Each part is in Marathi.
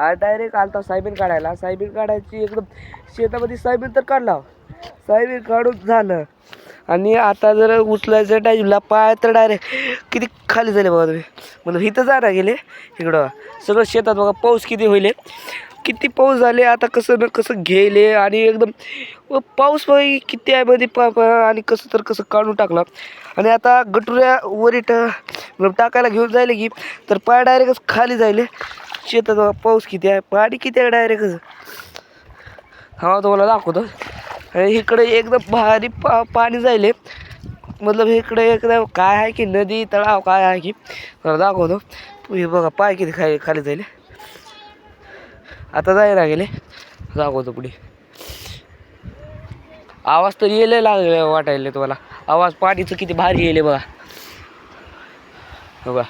डायरेक्ट आलता सायबीन काढायला. सायबीन काढायची एकदम शेतामध्ये सायबीन तर काढला. सायबीन काढून झालं. आणि आता जर उचलायचं टाईमला पाय तर डायरेक्ट किती खाली झाले बघा तुम्ही. म्हणजे इथं जाणार गेले. इकडं सगळं शेतात बघा पाऊस किती होईल. किती पाऊस झाले आता कसं न कसं घेले आणि एकदम पाऊस बघ किती आहे मध्ये पा आणि कसं तर कसं काढून टाकला. आणि आता गटुऱ्या वरीट टाकायला घेऊन जायले की तर पाय डायरेक्टच खाली जायले. शेतात पाऊस किती आहे पाणी किती आहे डायरेक्ट हा तुम्हाला दाखवतो. आणि इकडे एकदम भारी पा पाणी जायले. मतलब इकडे एकदम काय आहे की नदी तळाव काय आहे की मला दाखवतो. हे बघा पाय किती खाली खाली जायले. आता जायला गेले दाखवतो पुढे. आवाज तर येले लागले वाटायले तुम्हाला. आवाज पाणीचं किती भारी येले बघा. बघा.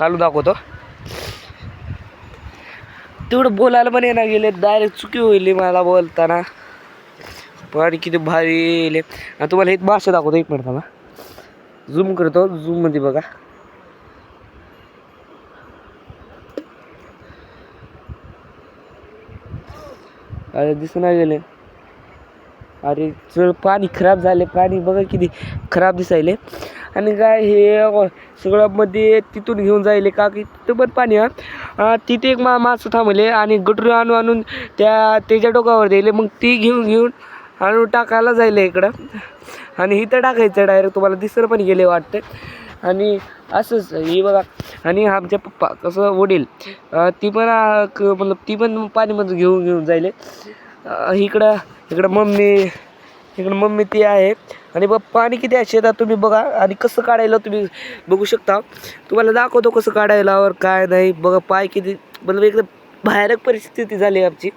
खालू दाखवतो. तेवढं बोलायला पण येणार गेले डायरेक्ट चुकी होईल मला बोलताना. पाणी किती भारी येईल. आणि तुम्हाला एक भाषा दाखवतो एक मिनिट थांबा. झूम करतो झूममध्ये बघा. अरे दिसून गेले अरे चळ पाणी खराब झाले पाणी बघा किती खराब दिसायले. आणि काय हे सगळं मध्ये तिथून घेऊन जायले. का की तिथं पण पाणी हा तिथे एक मा माणसं थांबले आणि गटरू आणून आणून त्या त्याच्या डोक्यावर द्यायले. मग ती घेऊन घेऊन आणून टाकायला जाईल इकडं. आणि इथं टाकायचं डायरेक्ट तुम्हाला दिसर पण गेले वाटतं. आणि असंच हे बघा. आणि आमच्या पप्पा कसं वडील ती पण क मतलब ती पण पाणीमध्ये घेऊन घेऊन जायले. इकडं इकडं मम्मी इकडं मम्मी ती आहे. आणि बघ पाणी किती आहे शेतात तुम्ही बघा. आणि कसं काढायला तुम्ही बघू शकता. तुम्हाला दाखवतो कसं काढायला और काय नाही. बघा पाय किती मतलब एकदम भयानक परिस्थिती झाली आमची.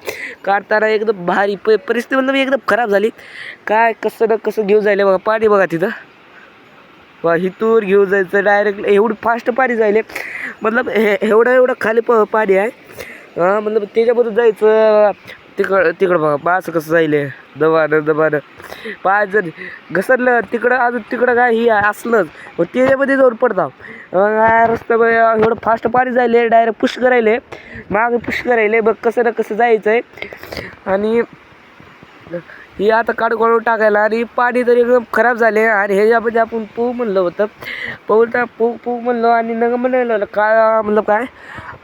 काढताना एकदम भारी प परिस्थिती मतलब एकदम खराब झाली. काय कसं ना कसं घेऊन जायले बघा. पाणी बघा तिथं. वा हितूर घेऊन जायचं. डायरेक्ट एवढं फास्ट पाणी जायले. मतलब हे एवढं एवढं खाली प पाणी आहे. हां मतलब त्याच्यामधून जायचं. तिकडं तिकडं बघा. पाच कसं जायले. दबानं दबानं. पाय जर घसरलं तिकडं अजून तिकडं काय ही असलंच. मग त्याच्यामध्ये जाऊन पडता रस्ता एवढं फास्ट पाणी जायले डायरेक्ट पुश करायले मागे पुश करायले बघ कसं ना कसं जायचं आहे आणि ही आता काढून टाकायला आणि पाणी तर एकदम खराब झाले. आणि ह्याच्यामध्ये आपण पोहू म्हणलं होतं. पोहता पोहू पोहू म्हणलं आणि नग म्हणलं काय म्हणलं काय?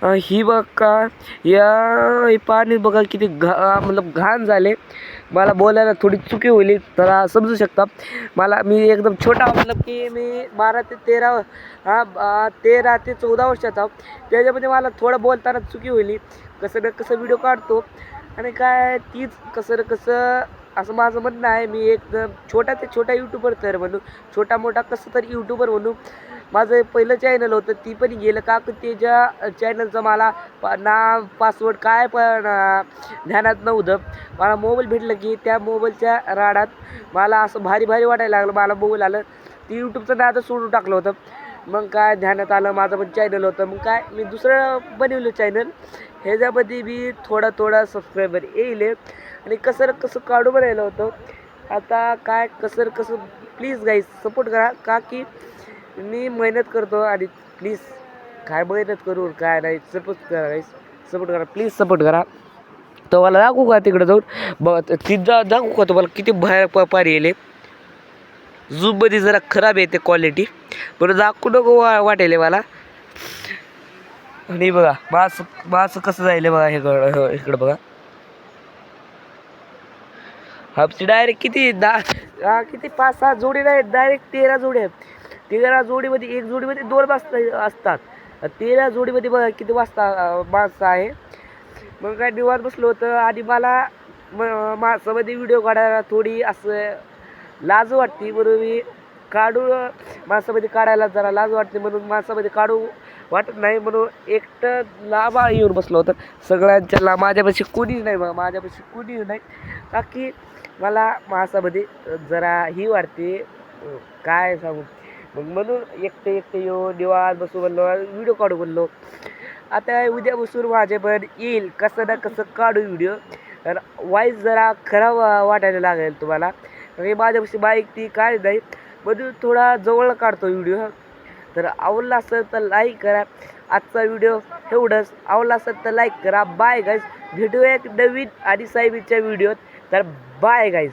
ही बघ का या हे पाणी बघा किती घा मतलब घाण झाले. मला बोलायला थोडी चुकी होईल तर समजू शकता. मला मी एकदम छोटा मतलब की मी बारा ते तेरा हा तेरा ते चौदा वर्षाचा आहो. त्याच्यामध्ये मला थोडं बोलताना चुकी होईल. कसं ना कसं व्हिडिओ काढतो. आणि काय तीच कसं ना कसं असं माझं म्हणणं आहे. मी एकदम छोटा ते छोटा यूट्यूबर तर म्हणू. छोटा मोठा कसं तरी यूट्यूबर म्हणू. माझं पहिलं चॅनल होतं ती पण गेलं का की त्याच्या चॅनलचं मला ना पासवर्ड काय पण ध्यानात नव्हतं. मला मोबाईल भेटलं की त्या मोबाईलच्या राडात मला असं भारी भारी वाटायला लागलं. मला मोबाईल आलं. ती यूट्यूबचं नाव सोडून टाकलं होतं. मग काय ध्यानात आलं माझं पण चॅनल होतं. मग काय मी दुसरं बनवलं चॅनल ह्याच्यामध्ये मी थोडा थोडा सबस्क्रायबर येईल. आणि कसं कसं काढू बनायला होतं. आता काय कसं कसं प्लीज गाईज सपोर्ट करा. का की मी मेहनत करतो आणि प्लीज काय मेहनत करून काय नाही सपोर्ट करा नाही सपोर्ट करा प्लीज सपोर्ट करा. तर मला दाखवू का तिकडं जाऊन? बघ तिथं दाखवू का तुम्हाला किती बाहेर प पारी येले झूममध्ये जरा खराब येते क्वालिटी बरं दाखवू नको वा वाटेल मला. आणि बघा मास मास कसं जाईल बघा हे इकडं बघा. आमची डायरेक्ट किती दहा किती पाच सहा जोडी नाही डायरेक्ट तेरा जोडी आहेत. तेरा जोडीमध्ये एक जोडीमध्ये दोन वाजता असतात. तेरा जोडीमध्ये बघा किती वाजता माणसं आहे. मग काय निवांत बसलो होतं आणि मला म माणसामध्ये व्हिडिओ काढायला थोडी असं लाज वाटते. म्हणून मी काढू माणसामध्ये काढायला जरा लाज वाटते. म्हणून माणसामध्ये काढू वाटत नाही. म्हणून एकटं लांबा येऊन बसलो होतं. सगळ्यांच्या ला माझ्यापाशी कोणीच नाही मग माझ्यापाशी कोणीच नाही. बाकी मला माणसामध्ये जरा ही वाटते. काय सांगू? मग म्हणून एकटे एकटे येऊ निवास बसू बनलो व्हिडिओ काढू बनलो आता उद्या बसून माझे पण येईल कसं ना कसं काढू व्हिडिओ. तर वाईस जरा खराब वाटायला लागेल तुम्हाला. कारण माझ्यापाशी बाईक ती काय नाही म्हणून थोडा जवळ काढतो व्हिडिओ. तर आवडला असेल तर लाईक करा. आजचा व्हिडिओ एवढंच. आवडला असेल तर लाईक करा. Bye guys. भेटूया एक नवीन आणि साहेबीच्या व्हिडिओत. तर बाय गाईज.